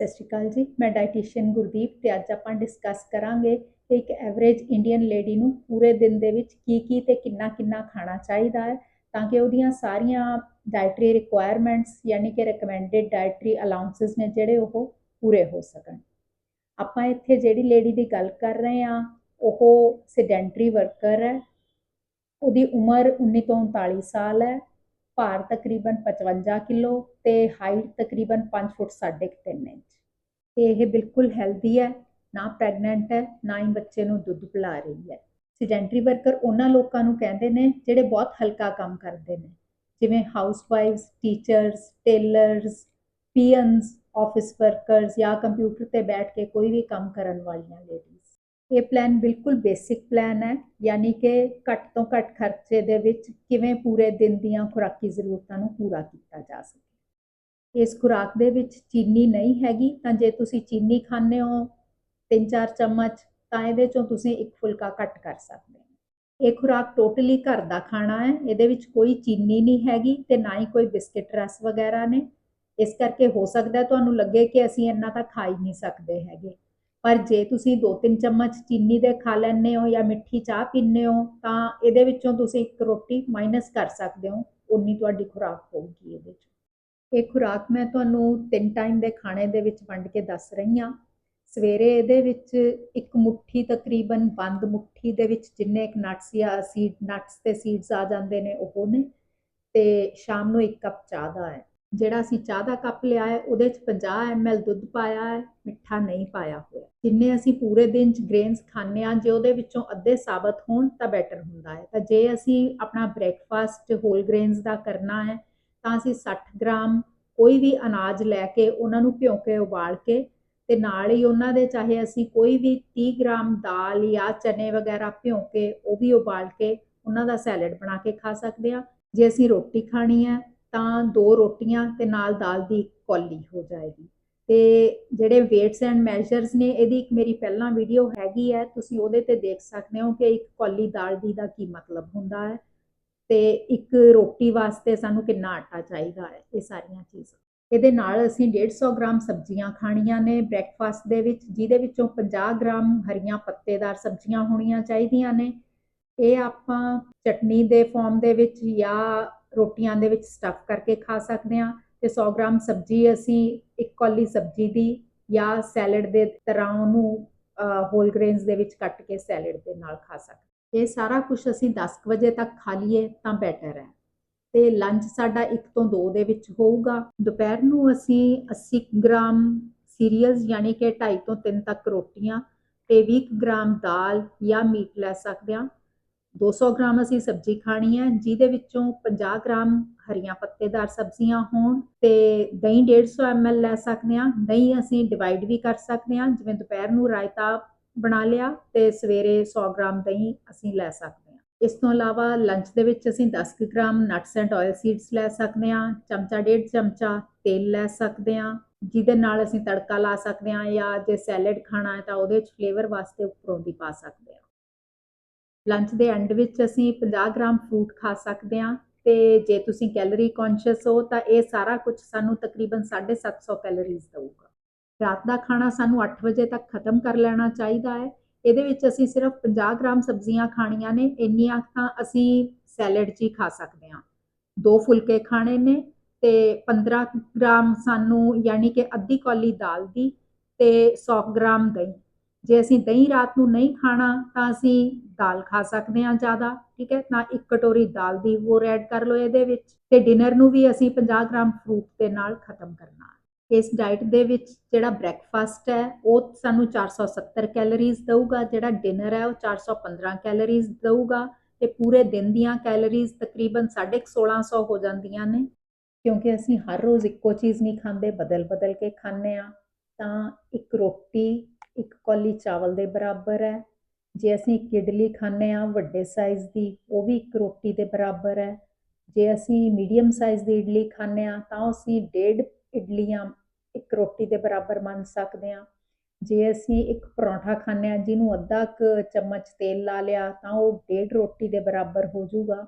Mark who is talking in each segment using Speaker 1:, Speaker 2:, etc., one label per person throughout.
Speaker 1: ਸਤਿ ਸ਼੍ਰੀ ਅਕਾਲ ਜੀ, ਮੈਂ ਡਾਈਟੀਸ਼ੀਅਨ ਗੁਰਦੀਪ ਤੇ ਅੱਜ ਆਪਾਂ ਡਿਸਕਸ ਕਰਾਂਗੇ ਕਿ ਇੱਕ ਐਵਰੇਜ ਇੰਡੀਅਨ ਲੇਡੀ ਨੂੰ ਪੂਰੇ ਦਿਨ ਦੇ ਵਿੱਚ ਕੀ ਕੀ ਤੇ ਕਿੰਨਾ ਕਿੰਨਾ ਖਾਣਾ ਚਾਹੀਦਾ ਹੈ, ਤਾਂ ਕਿ ਉਹਦੀਆਂ ਸਾਰੀਆਂ ਡਾਈਟਰੀ ਰਿਕੁਆਇਰਮੈਂਟਸ ਯਾਨੀ ਕਿ ਰეკਮੈਂਡਡ ਡਾਈਟਰੀ ਅਲਾਉਂਸਸ ਨੇ ਜਿਹੜੇ ਉਹ ਪੂਰੇ ਹੋ ਸਕਣ। ਆਪਾਂ ਇੱਥੇ ਜਿਹੜੀ ਲੇਡੀ ਦੀ ਗੱਲ ਕਰ ਰਹੇ ਹਾਂ, ਉਹ ਸੈਡੈਂਟਰੀ ਵਰਕਰ ਹੈ, ਉਹਦੀ ਉਮਰ 19 ਤੋਂ 39 ਸਾਲ ਹੈ ਭਾਰ ਤਕਰੀਬਨ 55 ਕਿਲੋ ਤੇ ਹਾਈਟ ਤਕਰੀਬਨ 5 ਫੁੱਟ 3.5 ਇੰਚ। ਤੇ ਇਹ ਬਿਲਕੁਲ ਹੈਲਦੀ ਹੈ, ਨਾ ਪ੍ਰੈਗਨੈਂਟ ਹੈ, ਨਾ ਹੀ ਬੱਚੇ ਨੂੰ ਦੁੱਧ ਪਿਲਾ ਰਹੀ ਹੈ। ਸੈਡੈਂਟਰੀ ਵਰਕਰ ਉਹਨਾਂ ਲੋਕਾਂ ਨੂੰ ਕਹਿੰਦੇ ਨੇ ਜਿਹੜੇ ਬਹੁਤ ਹਲਕਾ ਕੰਮ ਕਰਦੇ ਨੇ, ਜਿਵੇਂ ਹਾਊਸਵਾਈਫਸ ਟੀਚਰਸ ਟੇਲਰਸ ਪੀਐਨਸ ਆਫਿਸ ਵਰਕਰਸ ਜਾਂ ਕੰਪਿਊਟਰ ਤੇ ਬੈਠ ਕੇ ਕੋਈ ਵੀ ਕੰਮ ਕਰਨ ਵਾਲੀਆਂ ਲੇਡੀਜ਼ ਇਹ ਪਲਾਨ ਬਿਲਕੁਲ ਬੇਸਿਕ ਪਲਾਨ ਹੈ, ਯਾਨੀ ਕਿ ਘੱਟ ਤੋਂ ਘੱਟ ਖਰਚੇ ਦੇ ਵਿੱਚ ਕਿਵੇਂ ਪੂਰੇ ਦਿਨ ਦੀਆਂ ਖੁਰਾਕੀ ਜ਼ਰੂਰਤਾਂ ਨੂੰ ਪੂਰਾ ਕੀਤਾ ਜਾ ਸਕੇ। ਇਸ ਖੁਰਾਕ ਦੇ ਵਿੱਚ ਚੀਨੀ ਨਹੀਂ ਹੈਗੀ, ਤਾਂ ਜੇ ਤੁਸੀਂ ਚੀਨੀ ਖਾਂਦੇ ਹੋ 3-4 ਚਮਚ, ਤਾਂ ਇਹਦੇ ਚੋਂ ਤੁਸੀਂ ਇੱਕ ਫੁਲਕਾ ਘੱਟ ਕਰ ਸਕਦੇ ਹੋ। ਇਹ ਖੁਰਾਕ ਟੋਟਲੀ ਘਰ ਦਾ ਖਾਣਾ ਹੈ, ਇਹਦੇ ਵਿੱਚ ਕੋਈ ਚੀਨੀ ਨਹੀਂ ਹੈਗੀ ਤੇ ਨਾ ਹੀ ਕੋਈ ਬਿਸਕਟ ਰਸ ਵਗੈਰਾ ਨੇ। ਇਸ ਕਰਕੇ ਹੋ ਸਕਦਾ ਤੁਹਾਨੂੰ ਲੱਗੇ ਕਿ ਅਸੀਂ ਇੰਨਾ ਤਾਂ ਖਾ ਹੀ ਨਹੀਂ ਸਕਦੇ ਹੈਗੇ। ਪਰ ਜੇ ਤੁਸੀਂ 2-3 ਚਮਚ ਚੀਨੀ ਦੇ ਖਾ ਲੈਂਦੇ ਹੋ ਜਾਂ ਮਿੱਠੀ ਚਾਹ ਪੀਂਦੇ ਹੋ, ਤਾਂ ਇਹਦੇ ਵਿੱਚੋਂ ਤੁਸੀਂ ਇੱਕ ਰੋਟੀ ਮਾਈਨਸ ਕਰ ਸਕਦੇ ਹੋ। ਉਨੀ ਤੁਹਾਡੀ ਖੁਰਾਕ ਹੋਊਗੀ ਇਹਦੇ ਚ। ਇਹ ਖੁਰਾਕ ਮੈਂ ਤੁਹਾਨੂੰ ਤਿੰਨ ਟਾਈਮ ਦੇ ਖਾਣੇ ਦੇ ਵਿੱਚ ਵੰਡ ਕੇ ਦੱਸ ਰਹੀ ਹਾਂ। ਸਵੇਰੇ ਇਹਦੇ ਵਿੱਚ ਇੱਕ ਮੁੱਠੀ ਤਕਰੀਬਨ ਬੰਦ ਮੁੱਠੀ ਦੇ ਵਿੱਚ ਜਿੰਨੇ ਇੱਕ ਨਟਸ ਜਾਂ ਸੀਡ ਨਟਸ ਤੇ ਸੀਡਸ ਆ ਜਾਂਦੇ ਨੇ, ਉਹ ਨੇ। ਤੇ ਸ਼ਾਮ ਨੂੰ ਇੱਕ ਕੱਪ ਚਾਹ ਦਾ ਹੈ। ਜਿਹੜਾ ਅਸੀਂ ਚਾਹ ਦਾ ਕੱਪ ਲਿਆ ਹੈ, ਉਹਦੇ ਚ 50 ml ਦੁੱਧ ਪਾਇਆ ਹੈ, ਮਿੱਠਾ ਨਹੀਂ ਪਾਇਆ ਹੋਇਆ। ਜਿੰਨੇ ਅਸੀਂ ਪੂਰੇ ਦਿਨ ਚ ਗ੍ਰੇਨਸ ਖਾਂਦੇ ਆ ਜੇ ਉਹਦੇ ਵਿੱਚੋਂ ਅੱਧੇ ਸਾਬਤ ਹੋਣ ਤਾਂ ਬੈਟਰ ਹੁੰਦਾ ਹੈ। ਤਾਂ ਜੇ ਅਸੀਂ ਆਪਣਾ ਬ੍ਰੇਕਫਾਸਟ ਹੋਲ ਗ੍ਰੇਨਸ ਦਾ ਕਰਨਾ ਹੈ, ਤਾਂ ਅਸੀਂ 60 ਗ੍ਰਾਮ ਕੋਈ ਵੀ ਅਨਾਜ ਲੈ ਕੇ ਉਹਨਾਂ ਨੂੰ ਭਿਉਂ ਕੇ ਉਬਾਲ ਕੇ ਤੇ ਨਾਲ ਹੀ ਉਹਨਾਂ ਦੇ ਚਾਹੇ ਅਸੀਂ ਕੋਈ ਵੀ 30 ਗ੍ਰਾਮ ਦਾਲ ਜਾਂ ਚਨੇ ਵਗੈਰਾ ਭਿਉਂ ਕੇ ਉਹ ਵੀ ਉਬਾਲ ਕੇ ਉਹਨਾਂ ਦਾ ਸੈਲਡ ਬਣਾ ਕੇ ਖਾ ਸਕਦੇ ਆ ਜੇ ਅਸੀਂ ਰੋਟੀ ਖਾਣੀ ਹੈ ਤਾਂ ਦੋ ਰੋਟੀਆਂ ਤੇ ਨਾਲ ਦਾਲ ਦੀ ਕੌਲੀ ਹੋ ਜਾਏਗੀ। ਤੇ ਜਿਹੜੇ weights ਐਂਡ measures ਨੇ, ਇਹਦੀ ਇੱਕ ਮੇਰੀ ਪਹਿਲਾਂ ਵੀਡੀਓ ਹੈਗੀ ਹੈ, ਤੁਸੀਂ ਉਹਦੇ ਤੇ ਦੇਖ ਸਕਦੇ ਹੋ ਕਿ ਇੱਕ ਕੌਲੀ ਦਾਲ ਦੀ ਦਾ ਕੀ ਮਤਲਬ ਹੁੰਦਾ ਹੈ। ਤੇ ਇੱਕ ਰੋਟੀ ਵਾਸਤੇ ਸਾਨੂੰ ਕਿੰਨਾ ਆਟਾ ਚਾਹੀਦਾ ਹੈ, ਇਹ ਸਾਰੀਆਂ ਚੀਜ਼ਾਂ। ਇਹਦੇ ਨਾਲ ਅਸੀਂ 150 ਗ੍ਰਾਮ ਸਬਜ਼ੀਆਂ ਖਾਣੀਆਂ ਨੇ ਬ੍ਰੈਕਫਾਸਟ ਦੇ ਵਿੱਚ, ਜਿਹਦੇ ਵਿੱਚੋਂ 50 ਗ੍ਰਾਮ ਹਰੀਆਂ ਪੱਤੇਦਾਰ ਸਬਜ਼ੀਆਂ ਹੋਣੀਆਂ ਚਾਹੀਦੀਆਂ ਨੇ। ਇਹ ਆਪਾਂ ਚਟਨੀ ਦੇ ਫਾਰਮ ਦੇ ਵਿੱਚ ਜਾਂ ਰੋਟੀਆਂ ਦੇ ਵਿੱਚ ਸਟਫ ਕਰਕੇ ਖਾ ਸਕਦੇ ਹਾਂ ਤੇ 100 ਗ੍ਰਾਮ ਸਬਜ਼ੀ ਅਸੀਂ ਇੱਕ ਕੌਲੀ ਸਬਜ਼ੀ ਦੀ ਜਾਂ ਸੈਲਡ ਦੇ ਤਰ੍ਹਾਂ ਉਹਨੂੰ ਹੋਲ ਗ੍ਰੇਨਸ ਦੇ ਵਿੱਚ ਕੱਟ ਕੇ ਸੈਲਡ ਦੇ ਨਾਲ ਖਾ ਸਕਦੇ ਇਹ ਸਾਰਾ ਕੁਝ ਅਸੀਂ 10 ਵਜੇ ਤੱਕ ਖਾ ਲਈਏ ਤਾਂ ਬੈਟਰ ਹੈ। ਤੇ ਲੰਚ ਸਾਡਾ 1 ਤੋਂ 2 ਦੇ ਵਿੱਚ ਹੋਊਗਾ। ਦੁਪਹਿਰ ਨੂੰ ਅਸੀਂ 80 ਗ੍ਰਾਮ ਸੀਰੀਅਲਸ ਯਾਨੀ ਕਿ 2.5 ਤੋਂ 3 ਤੱਕ ਰੋਟੀਆਂ ਤੇ 20 ਗ੍ਰਾਮ ਦਾਲ ਜਾਂ ਮੀਟ ਲੈ ਸਕਦੇ ਹਾਂ। 200 ਗ੍ਰਾਮ ਅਸੀਂ ਸਬਜ਼ੀ ਖਾਣੀ ਹੈ, ਜਿਹਦੇ ਵਿੱਚੋਂ 50 ਗ੍ਰਾਮ ਹਰੀਆਂ ਪੱਤੇਦਾਰ ਸਬਜ਼ੀਆਂ ਹੋਣ ਤੇ ਦਹੀਂ 150 ml ਲੈ ਸਕਦੇ ਹਾਂ। ਦਹੀਂ ਅਸੀਂ ਡਿਵਾਈਡ ਵੀ ਕਰ ਸਕਦੇ ਹਾਂ, ਜਿਵੇਂ ਦੁਪਹਿਰ ਨੂੰ ਰਾਇਤਾ ਬਣਾ ਲਿਆ ਤੇ ਸਵੇਰੇ 100 ਗ੍ਰਾਮ ਦਹੀਂ ਅਸੀਂ ਲੈ ਸਕਦੇ ਹਾਂ। ਇਸ ਤੋਂ ਇਲਾਵਾ ਲੰਚ ਦੇ ਵਿੱਚ ਅਸੀਂ 10 gram nuts and oil seeds ਲੈ ਸਕਦੇ ਹਾਂ, ਚਮਚਾ ਡੇਢ ਚਮਚਾ ਤੇਲ ਲੈ ਸਕਦੇ ਹਾਂ, ਜਿਹਦੇ ਨਾਲ ਅਸੀਂ ਤੜਕਾ ਲਾ ਸਕਦੇ ਹਾਂ ਜਾਂ ਜੇ ਸੈਲਡ ਖਾਣਾ ਹੈ ਤਾਂ ਉਹਦੇ ਵਿੱਚ ਫਲੇਵਰ ਵਾਸਤੇ ਉੱਪਰੋਂ ਦੀ ਪਾ ਸਕਦੇ ਹਾਂ। ਲੰਚ ਦੇ ਐਂਡ ਵਿੱਚ ਅਸੀਂ 50 ਗ੍ਰਾਮ ਫਰੂਟ ਖਾ ਸਕਦੇ ਹਾਂ ਤੇ ਜੇ ਤੁਸੀਂ ਕੈਲਰੀ ਕੌਨਸ਼ੀਅਸ ਹੋ ਤਾਂ ਇਹ ਸਾਰਾ ਕੁਝ ਸਾਨੂੰ ਤਕਰੀਬਨ 750 ਕੈਲਰੀਜ਼ ਦਊਗਾ। ਰਾਤ ਦਾ ਖਾਣਾ ਸਾਨੂੰ 8 ਵਜੇ ਤੱਕ ਖਤਮ ਕਰ ਲੈਣਾ ਚਾਹੀਦਾ ਹੈ। ਇਹਦੇ ਵਿੱਚ ਅਸੀਂ ਸਿਰਫ 50 ਗ੍ਰਾਮ ਸਬਜ਼ੀਆਂ ਖਾਣੀਆਂ ਨੇ, ਇੰਨੀਆਂ ਤਾਂ ਅਸੀਂ ਸੈਲਡ 'ਚ ਹੀ ਖਾ ਸਕਦੇ ਹਾਂ। ਦੋ ਫੁਲਕੇ ਖਾਣੇ ਨੇ ਤੇ 15 ਗ੍ਰਾਮ ਸਾਨੂੰ ਯਾਨੀ ਕਿ ਅੱਧੀ ਕੌਲੀ ਦਾਲ ਦੀ ਤੇ 100 ਗ੍ਰਾਮ ਦਹੀਂ। ਜੇ ਅਸੀਂ ਦਹੀਂ ਰਾਤ ਨੂੰ ਨਹੀਂ ਖਾਣਾ ਤਾਂ ਅਸੀਂ ਦਾਲ ਖਾ ਸਕਦੇ ਹਾਂ ਜ਼ਿਆਦਾ, ਠੀਕ ਹੈ? ਤਾਂ ਇੱਕ ਕਟੋਰੀ ਦਾਲ ਦੀ ਹੋਰ ਐਡ ਕਰ ਲਓ ਇਹਦੇ ਵਿੱਚ ਤੇ ਡਿਨਰ ਨੂੰ ਵੀ ਅਸੀਂ 50 ਗ੍ਰਾਮ ਫਰੂਟ ਦੇ ਨਾਲ ਖਤਮ ਕਰਨਾ ਇਸ ਡਾਈਟ ਦੇ ਵਿੱਚ ਜਿਹੜਾ ਬ੍ਰੈਕਫਾਸਟ ਹੈ, ਉਹ ਸਾਨੂੰ 470 ਕੈਲਰੀਜ਼ ਦੇਊਗਾ, ਜਿਹੜਾ ਡਿਨਰ ਹੈ ਉਹ 415 ਕੈਲਰੀਜ਼ ਦੇਊਗਾ ਤੇ ਪੂਰੇ ਦਿਨ ਦੀਆਂ ਕੈਲਰੀਜ਼ ਤਕਰੀਬਨ 1650 ਹੋ ਜਾਂਦੀਆਂ ਨੇ। ਕਿਉਂਕਿ ਅਸੀਂ ਹਰ ਰੋਜ਼ ਇੱਕੋ ਚੀਜ਼ ਨਹੀਂ ਖਾਂਦੇ, ਬਦਲ-ਬਦਲ ਕੇ ਖਾਂਦੇ ਆ ਤਾਂ ਇੱਕ ਰੋਟੀ ਇੱਕ ਕੌਲੀ ਚਾਵਲ ਦੇ ਬਰਾਬਰ ਹੈ। ਜੇ ਅਸੀਂ ਇੱਕ ਇਡਲੀ ਖਾਂਦੇ ਆ ਵੱਡੇ ਸਾਈਜ਼ ਦੀ, ਉਹ ਵੀ ਇੱਕ ਰੋਟੀ ਦੇ ਬਰਾਬਰ ਹੈ। ਜੇ ਅਸੀਂ ਮੀਡੀਅਮ ਸਾਈਜ਼ ਦੀ ਇਡਲੀ ਖਾਂਦੇ ਆ ਤਾਂ ਅਸੀਂ ਡੇਢ ਇਡਲੀਆਂ ਇੱਕ ਰੋਟੀ ਦੇ ਬਰਾਬਰ ਮੰਨ ਸਕਦੇ ਆ ਜੇ ਅਸੀਂ ਇੱਕ ਪਰੌਂਠਾ ਖਾਂਦੇ ਆ ਜਿਹਨੂੰ ਅੱਧਾ ਕੁ ਚਮਚ ਤੇਲ ਲਾ ਲਿਆ, ਤਾਂ ਉਹ ਡੇਢ ਰੋਟੀ ਦੇ ਬਰਾਬਰ ਹੋ ਜਾਊਗਾ।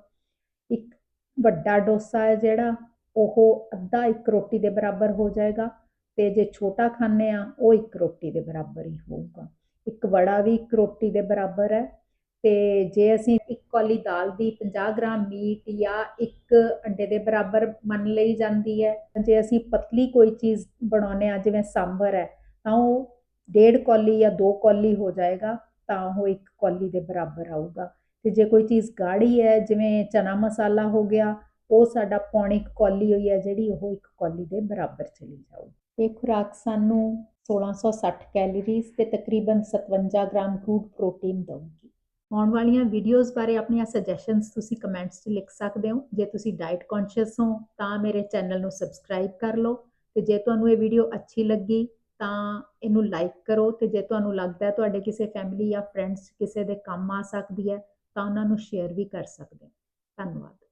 Speaker 1: ਇੱਕ ਵੱਡਾ ਡੋਸਾ ਹੈ ਜਿਹੜਾ, ਉਹ ਅੱਧਾ ਇੱਕ ਰੋਟੀ ਦੇ ਬਰਾਬਰ ਹੋ ਜਾਏਗਾ। ਤੇ ਜੇ ਛੋਟਾ ਖਾਂਦੇ ਆ ਉਹ ਇੱਕ ਰੋਟੀ ਦੇ ਬਰਾਬਰ ਹੀ ਹੋਊਗਾ। ਇੱਕ ਵੜਾ ਵੀ ਇੱਕ ਰੋਟੀ ਦੇ ਬਰਾਬਰ ਹੈ। ਤੇ ਜੇ ਅਸੀਂ ਇੱਕ ਕੌਲੀ ਦਾਲ ਦੀ 50 ਗ੍ਰਾਮ ਮੀਟ ਜਾਂ ਇੱਕ ਅੰਡੇ ਦੇ ਬਰਾਬਰ ਮੰਨ ਲਈ ਜਾਂਦੀ ਹੈ, ਜੇ ਅਸੀਂ ਪਤਲੀ ਕੋਈ ਚੀਜ਼ ਬਣਾਉਂਦੇ ਆ ਜਿਵੇਂ ਸਾਂਬਰ ਹੈ, ਤਾਂ ਉਹ ਡੇਢ ਕੌਲੀ ਜਾਂ ਦੋ ਕੌਲੀ ਹੋ ਜਾਏਗਾ, ਤਾਂ ਉਹ ਇੱਕ ਕੌਲੀ ਦੇ ਬਰਾਬਰ ਆਊਗਾ। ਤੇ ਜੇ ਕੋਈ ਚੀਜ਼ ਗਾੜੀ ਹੈ, ਜਿਵੇਂ ਚਨਾ ਮਸਾਲਾ ਹੋ ਗਿਆ, ਉਹ ਸਾਡਾ ਪੌਣੀ ਕੁ ਕੌਲੀ ਹੋਈ ਹੈ, ਜਿਹੜੀ ਉਹ ਇੱਕ ਕੌਲੀ ਦੇ ਬਰਾਬਰ ਚਲੀ ਜਾਊਗੀ। ਇਹ ਖੁਰਾਕ ਸਾਨੂੰ 1660 ਕੈਲੋਰੀਜ਼ ਤੇ ਤਕਰੀਬਨ 57 ਗ੍ਰਾਮ ਕਰੂਡ ਪ੍ਰੋਟੀਨ ਦਊਗੀ। ਆਉਣ ਵਾਲੀਆਂ ਵੀਡੀਓਜ਼ ਬਾਰੇ ਆਪਣੀਆਂ ਸੁਜੈਸ਼ਨਸ ਤੁਸੀਂ ਕਮੈਂਟਸ 'ਚ ਲਿਖ ਸਕਦੇ ਹੋ। ਜੇ ਤੁਸੀਂ ਡਾਈਟ ਕੌਨਸ਼ੀਅਸ ਹੋ, ਤਾਂ ਮੇਰੇ ਚੈਨਲ ਨੂੰ ਸਬਸਕ੍ਰਾਈਬ ਕਰ ਲਓ ਤੇ ਜੇ ਤੁਹਾਨੂੰ ਇਹ ਵੀਡੀਓ ਅੱਛੀ ਲੱਗੀ, ਤਾਂ ਇਹਨੂੰ ਲਾਈਕ ਕਰੋ ਤੇ ਜੇ ਤੁਹਾਨੂੰ ਲੱਗਦਾ ਹੈ ਤੁਹਾਡੇ ਕਿਸੇ ਫੈਮਿਲੀ ਜਾਂ ਫਰੈਂਡਸ ਕਿਸੇ ਦੇ ਕੰਮ ਆ ਸਕਦੀ ਹੈ, ਤਾਂ ਉਹਨਾਂ ਨੂੰ ਸ਼ੇਅਰ ਵੀ ਕਰ ਸਕਦੇ ਹੋ। ਧੰਨਵਾਦ।